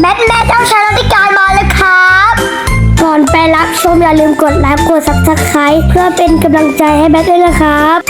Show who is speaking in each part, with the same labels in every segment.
Speaker 1: แบทแม่เจ้าชายรัติการมาแล้วครับ ก่อนไปรับชมอย่าลืมกดไลค์กดซับสไคร b e เพื่อเป็นกำลังใจให้แบทด้วยนะครับ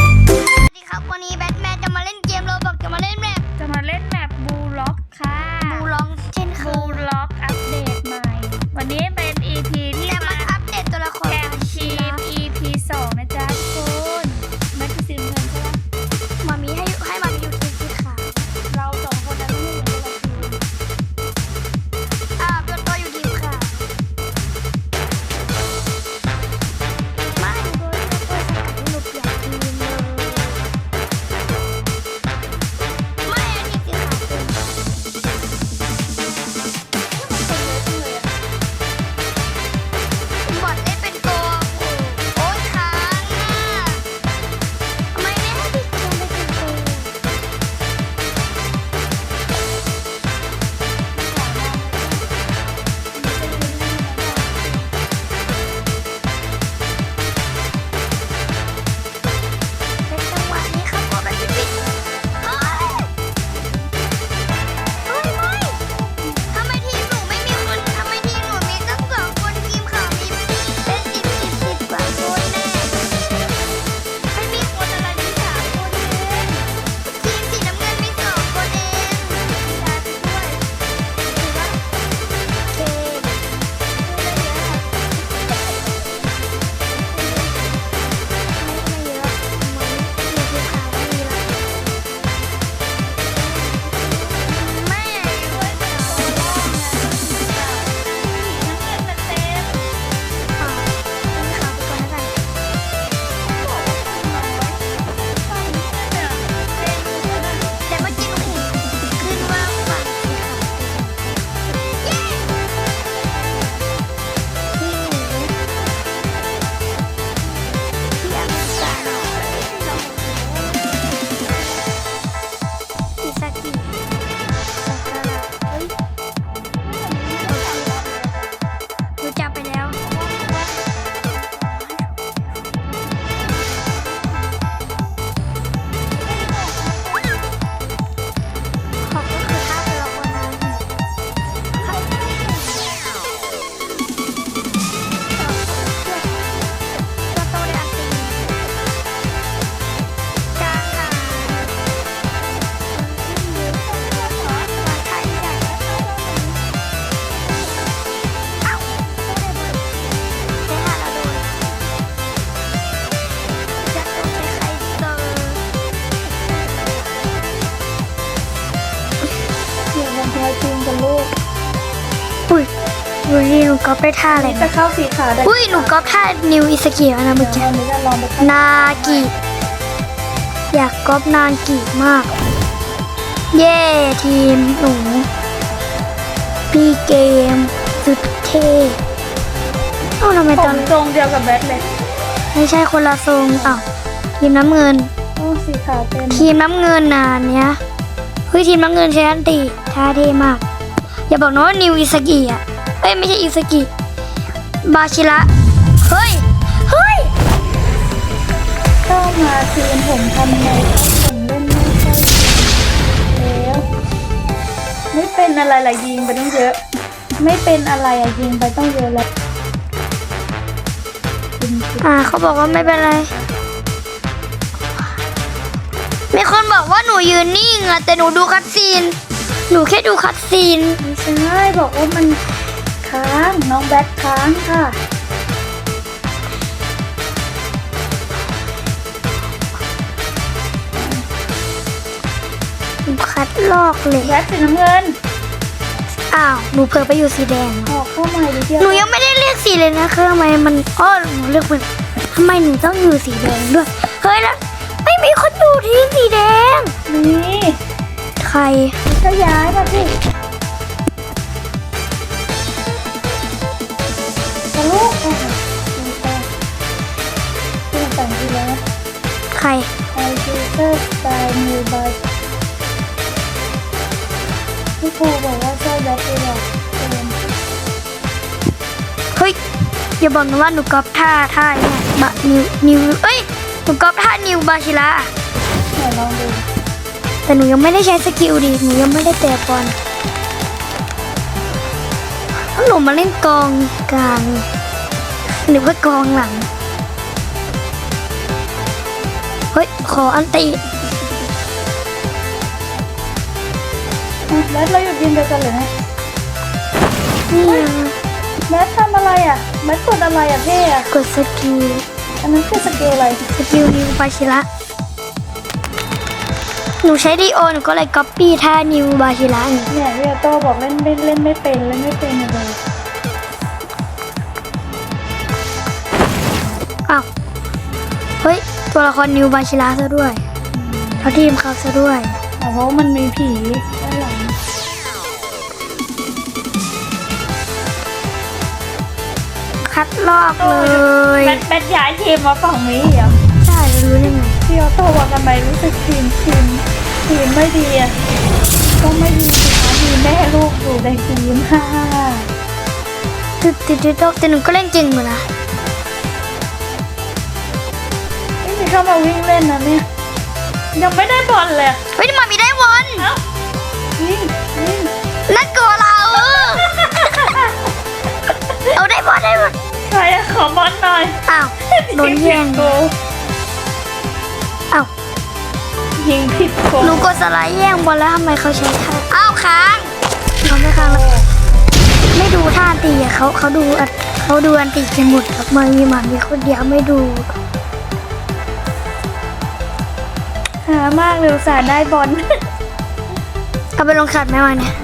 Speaker 1: ก๊อป
Speaker 2: ได้
Speaker 1: ท่าอะไรจะนะเข้า
Speaker 2: สีขาวได้
Speaker 1: อุ้ยหนูก๊อปท่านิวอิสกิแล้วนะเมื่อกี้
Speaker 2: วันนี้จะลองไปเข้า
Speaker 1: นากิอยากก๊อปนากิมาก เย้ทีมหนูพี่เกมสุดเท่เอ้าทำไม
Speaker 2: ผ
Speaker 1: ตอน
Speaker 2: มทรงเดียวกับแบทเลย
Speaker 1: ไม่ใช่คนละทรงอ้าวทีมน้ำเงิน
Speaker 2: โอ้สีขาวเต็ม
Speaker 1: ทีมน้ำเงินนะอันเนี้ยเฮ้ยทีมน้ำเงินใช้อันตีท่าเท่มาก อย่าบอกนะว่านิวอิสกิอะ เอ้ยไม่ใช่อิสกิ บาชิระ เฮ้ย เฮ้ย
Speaker 2: เข้ามาทีมผมทำไงผมเล่นไม่ค่อยแล้วไม่เป็นอะไรละยิงไปต้องเยอะ ไม่เป็นอะไรอะยิงไปต้องเยอะแล้วจริง
Speaker 1: อ่าเขาบอกว่าไม่เป็นไร มีคนบอกว่าหนูยืนนิ่งอะแต่หนูดูคัดซีน หนูแค่ดูคัดซีน
Speaker 2: ๆไม่ใช่บอกว่ามัน ค้าง น้องแบทค้างค่ะ
Speaker 1: หนูคัดลอกเลย
Speaker 2: แบทสีน้ำเงิน
Speaker 1: อ้าว หนูเผลอไปอยู่สีแดง
Speaker 2: ออกเข้ามาดิเดียว
Speaker 1: หนูยังไม่ได้เลือกสีเลยนะคือทำไมมันอ้อหนูเลือกเป็นทำไมหนูต้องอยู่สีแดงด้วย เฮ้ยแล้วไม่มีคนอยู่ที่สีแดง
Speaker 2: นี่
Speaker 1: ใคร
Speaker 2: ก็ย้ายมาสิ ลูกค่ะดูไปดูแต่งทีแล้ว
Speaker 1: ใคร
Speaker 2: ไอฟิเตอร์สไตล์นิวบายพี่ครูบอกว่าชอบแบทเลยอะเต็ม
Speaker 1: เฮ้ยอย่าบอกนะว่าหนูกอปท่าท่าเนี่ยบะนิวนิวเอ้ยหนูกอปท่านิวบาชิระ
Speaker 2: ไหนลองดู
Speaker 1: แต่หนูยังไม่ได้ใช้สกิลดิหนูยังไม่ได้เตะบอลหนูมาเล่นกองกลาง หรือว่ากองหลัง เฮ้ย ขออันติ
Speaker 2: แบทเราหยุดยิงเดียวกันเลยนะ
Speaker 1: นี่ไง
Speaker 2: แบททำอะไรอะแบทกดอะไรอะเท่อะ
Speaker 1: กดสกิล
Speaker 2: อันนั้นคือสเกลอะไร
Speaker 1: สกิลนิวบาชิระหนูใช้ดีโอหนูก็เลยก๊อปปี้ท่านิวบาชิระนี่
Speaker 2: เนี่ยพี่โตบอกเล่นไม่เล่นไม่เป็นเล่นไม่เป็นเลย
Speaker 1: ฮ้ย ตัวละครนิวบาชิระซะด้วยเขาทีมเขาซะด้วย
Speaker 2: อ๋อเพราะว่ามันมีผีด้านหลัง
Speaker 1: คัดลอกเลย
Speaker 2: แบทแบทย้ายทีมมาฝั่งนี้เหรอ
Speaker 1: ใช่รู้ได้ไง
Speaker 2: พี่โตว่าทำไมรู้สึกทีมทีมทีมไม่ดีอะก็ไม่ดีสิคะมีแม่ลูกอยู่ในทีมฮ่า
Speaker 1: ติดติดติดแต่หนูก็เล่นจริงอยู่นะ
Speaker 2: ไม่มีเข้ามาวิ่งเล่นนะเนี่ยยังไม่ได้บอลเลย
Speaker 1: เฮ้ยนี่มามีได้วอน
Speaker 2: เอ้าวิ่งวิ่ง
Speaker 1: นั่นตัวเราเอาได้บอลได้บอล
Speaker 2: ใครอะขอบอลหน่อย
Speaker 1: อ้าวโดนแย่ง
Speaker 2: ยิผิโก
Speaker 1: อ้าว
Speaker 2: ยิงผิดโก
Speaker 1: หนูกดสไลด์แย่งบอลแล้วทำไมเขาใช้ท่าอ้าวค้างเขาไม่ค้างแล้วไม่ดูท่าตีอะเขาเขาดูอัดเขาดูอันตีกันหมดครับมามีหมามีคนเดียวไม่ดู
Speaker 2: หามากเลยอุตส่าห์ได้บอล
Speaker 1: เอาไปลงขัดไหมวะเนี่ย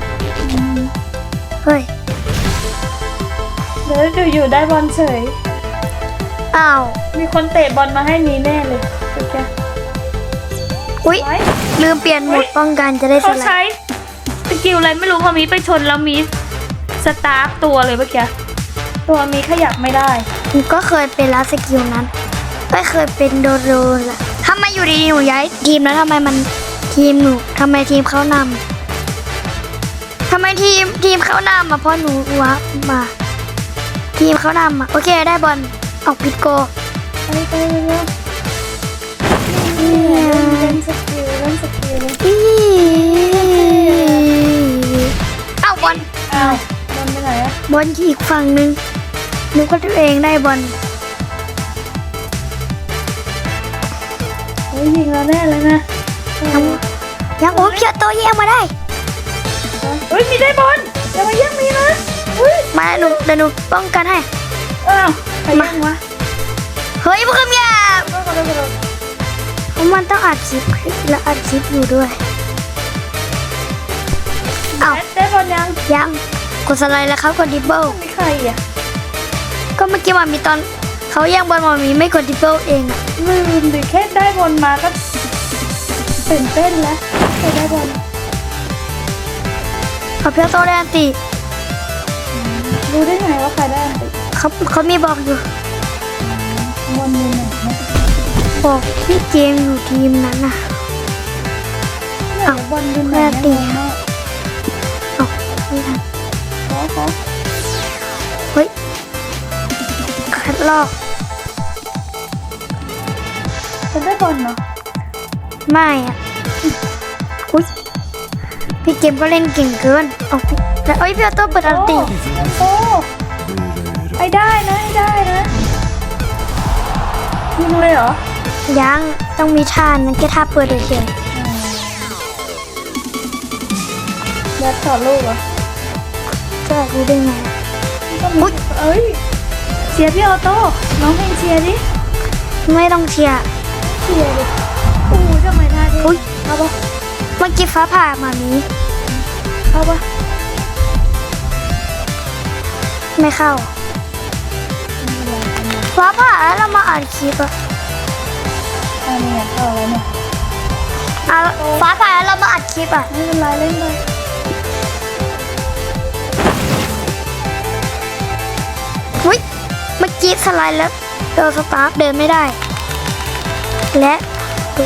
Speaker 1: เฮ้ย
Speaker 2: เดี๋ยวดูอยู่ได้บอลเฉย
Speaker 1: อ้าว
Speaker 2: มีคนเตะบอลมาให้นี้แน่เลยโอเค
Speaker 1: อุ๊ย
Speaker 2: ไว้
Speaker 1: ลืมเปลี่ยนโหมดป้องกันจะได้ส
Speaker 2: เขา
Speaker 1: ไล
Speaker 2: ใช้
Speaker 1: ด์
Speaker 2: สกิลอะไรไม่รู้พอมีไปชนแล้วมีสตาร์ฟตัวเลยเมื่อกี้ตัวมีขยับไม่ได้
Speaker 1: หนูก็เคยเป็นแล้วสกิลนั้นไม่เคยเป็นโดโดนละทำไมอยู่ดีๆหนูย้ายทีมแล้วทำไมมันทีมหนูทำไมทีมเขานำทำไมทีมทีมเขานำมาเพราะหนูวะมา ทีมเขานำอะโอเคได้บอลออกพิดโก
Speaker 2: ไปไปเร็วนี่เล่นเล่นสกิลเล่นสกิล
Speaker 1: อีเอ้าบอล
Speaker 2: อ้าวบอลไปไหนอะ
Speaker 1: บอลที่อีกฝั่งหนึงนึกว่าตัวเองได้บอล
Speaker 2: โอ้ยยิงแล้วแน่เลยนะ
Speaker 1: ยังยังโอ้ยเพียวโตแย่งมาได้
Speaker 2: เฮ้ยมีได้บอลอย่ามาแย่งมีนะอุ้ย
Speaker 1: มาหนูเดี๋ยวหนูป้องกันให้
Speaker 2: อ้าวใครแย่งวะ
Speaker 1: เฮ้ยพวกคำหยาบ
Speaker 2: ก็กระโดดกระโดด
Speaker 1: เพราะมันต้องอัดคลิปและอัดคลิปอยู่ด้วยเอ้า
Speaker 2: แบทได้บอลยัง
Speaker 1: ยังกดสไลด์แล้วเขากดดิบเบิล
Speaker 2: มีใครอะ
Speaker 1: ก็เมื่อกี้มันมีตอนเขาแย่งบอลมามีไม่กดดิบเบิลเองอะ
Speaker 2: ลืมดิแค่ได้บอลมาก็ตื่นเต้นแล้วใครได้บอล
Speaker 1: เขาเพียวโตได้อันติ
Speaker 2: รู้ได้ไงว่าใครได้อันติ
Speaker 1: เขาเขามีบอกอยู่
Speaker 2: บอลอยู่ไหนนะ
Speaker 1: บอกที่เจมส์อยู่ทีมนั้นน่ะ
Speaker 2: ไหนบอลอยู่ไหน
Speaker 1: แม่ตี
Speaker 2: นะ
Speaker 1: เอ้าไม่ทัน
Speaker 2: ขอขอ
Speaker 1: เฮ้ยคัดลอก
Speaker 2: จะได้บอลเหรอ
Speaker 1: ไม่อะอุ้ยพี่เกมก็เล่นเก่งเกินเอาแล้วเอ้ยพี่ออโต้เปิดอันติ
Speaker 2: โอ้ไอ้ได้นะไอ้ได้นะยิงเลยเหรอ
Speaker 1: ยังต้องมีท่านั่นแค่ท่าเปิดเฉย
Speaker 2: แบทถอดลูกเหรอ
Speaker 1: ๆจะรู้ได้ไง
Speaker 2: ก็มีเอ้ยเชียร์พี่ออโต้น้องเพลงเชียร์ดิ
Speaker 1: ไม่ต้องเชียร์
Speaker 2: เชียร์ดิโอ้ยทำไมท่าดิ
Speaker 1: อุ๊ย
Speaker 2: เอาปะ
Speaker 1: เมื่อกี้ฟ้าผ่ามามี
Speaker 2: เอาปะ
Speaker 1: ไม่เข้า ฟ้าผ่าแล้วเรามาอ่านคลิปอะ
Speaker 2: อันนี้ไงเข้าแล้วเนี่ย
Speaker 1: อะฟ้าผ่าแล้วเรามาอัดคลิปอะ
Speaker 2: ไม่เป็นไรเล่นเลย
Speaker 1: อุ้ยเมื่อกี้สไลด์แล้วโดนสตาร์ทเดินไม่ได้ และดู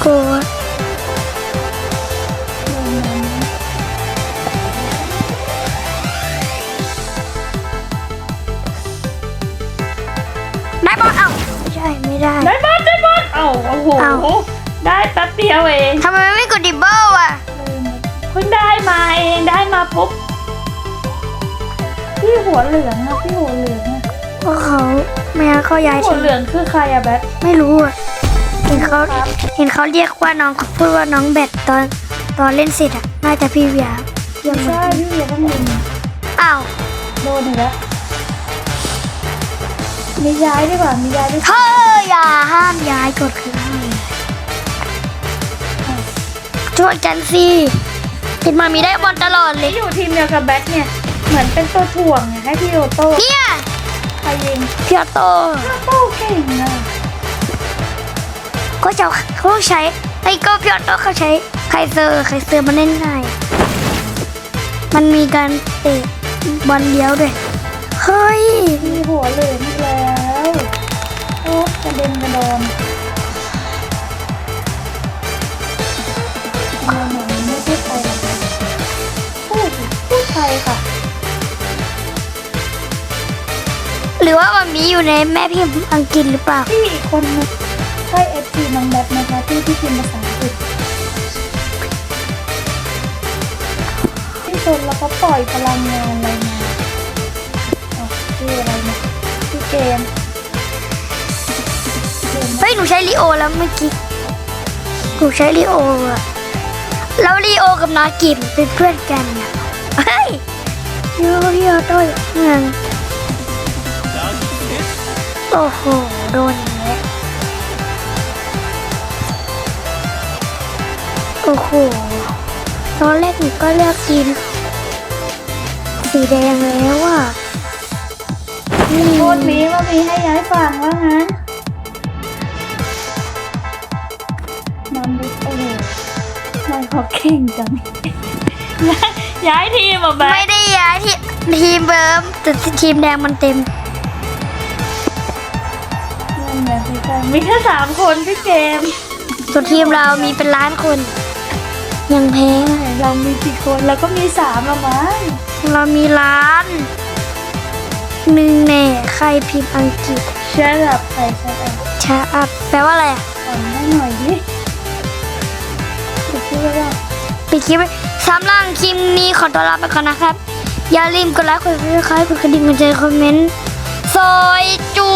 Speaker 1: โกลัวได้บอลเอ้าไม่ใช่ไม่ได้
Speaker 2: ได้บอลได้บอลเอ้าโอ้โห
Speaker 1: เอ้า
Speaker 2: ได้แป๊บเดียวเอง
Speaker 1: ทำไมไม่กดดิบเบิลอะ
Speaker 2: เพิ่งได้มาเองได้มาปุ๊บหัวเหลืองอะพี่หัวเหลืองอะ
Speaker 1: เพราะเขาแม่เขาย้าย
Speaker 2: หั
Speaker 1: ที
Speaker 2: วเหลืองคือใครอะแบท
Speaker 1: ไม่รู้อะ เห็นเขาเห็นเขาเรียกว่าน้องพูดว่าน้องแบทตอนตอนเล่นเสร็จอะน่าจะพี่เวียเยี่ยม
Speaker 2: ใช่
Speaker 1: มาก
Speaker 2: พี่เวียต้องลิน
Speaker 1: อ้าว
Speaker 2: โดนอีกแล้วมีย้ายดีกว่ามีย้ายดีกว่า
Speaker 1: เธออย่าห้ามย้ายกดคือห้ามย้ายช่วยกันสิเห็นมามีได้บอลตลอดเลย
Speaker 2: ที่อยู่ทีมเดียวกับแบทเนี่ยเหมือนเป็นตัวถ่วงไงให้พี่โอโต้
Speaker 1: เนี่ย
Speaker 2: ใครยิง
Speaker 1: พี่ออโต้
Speaker 2: พี่โอโต้เก่งอะ
Speaker 1: ก็จะเขาใช้ไอ้ก็พี่ออโต้เขาใช้ไคเซอร์ไคเซอร์มันเล่นง่ายมันมีการเตะบอลเดียวด้วยเฮ้ย
Speaker 2: มีหัวเหลืองอีกแล้วโอ้กระเด็นกระดอนทำไมหนูไม่พูดไทยหรอกพูดสิพูดไทยค่ะ
Speaker 1: หรือว่ามันมีอยู่ในแม่พิมพ์อังกฤษหรือเปล่า
Speaker 2: พี่อีกคนนึง นะคะที่ที่พิมพ์ภาษาอังกฤษที่ชนแล้วเขาปล่อยพลังงานอะไรมาอ๋อชื่ออะไรนะชื่อเกมเกม
Speaker 1: เฮ้ยหนูใช้ลีโอแล้วเมื่อกี้หนูใช้ลีโออะแล้วลีโอกับนากิมเป็นเพื่อนกันอะเฮ้ยเยอะเยอะด้วยเงินโอ้โหโดน โอ้โหตอนแรกหนูก็เลือกกิน สีแดงแล้วอะนี่
Speaker 2: โทษมีว่ามีให้ย้ายฝั่งว่างั้นนอนดิโอ้โหนายเขาเก่งจัง ย้ายทีมอะแบบ
Speaker 1: ไม่ได้ย้ายที่ทีมเบิร์มแต่ทีมแดงมันเต็ม
Speaker 2: นั่นไงพี่กันมีแค่สามคนพี่เกม
Speaker 1: ส่วนทีมเรามีเป็นล้านคน ยังแพ้
Speaker 2: เรามีกี่คนแล้วก็มีสามละมั้ง
Speaker 1: เรามีล้านหนึ่งแน่ใครพิมพ์อังกฤษ
Speaker 2: เชื่อแบบใครใช่ไหม
Speaker 1: ช้าอัพแปลว่าอะไรอะ
Speaker 2: อ่อนให้หน่อยดิจะพูดว่า
Speaker 1: ปิดคลิปไว้สำหรับคลิปนี้ขอตัวลาไปก่อนนะครับ อย่าลืมกดไลค์กดซับสไครต์กดกระดิ่งกดใจคอมเมนต์ซอยจู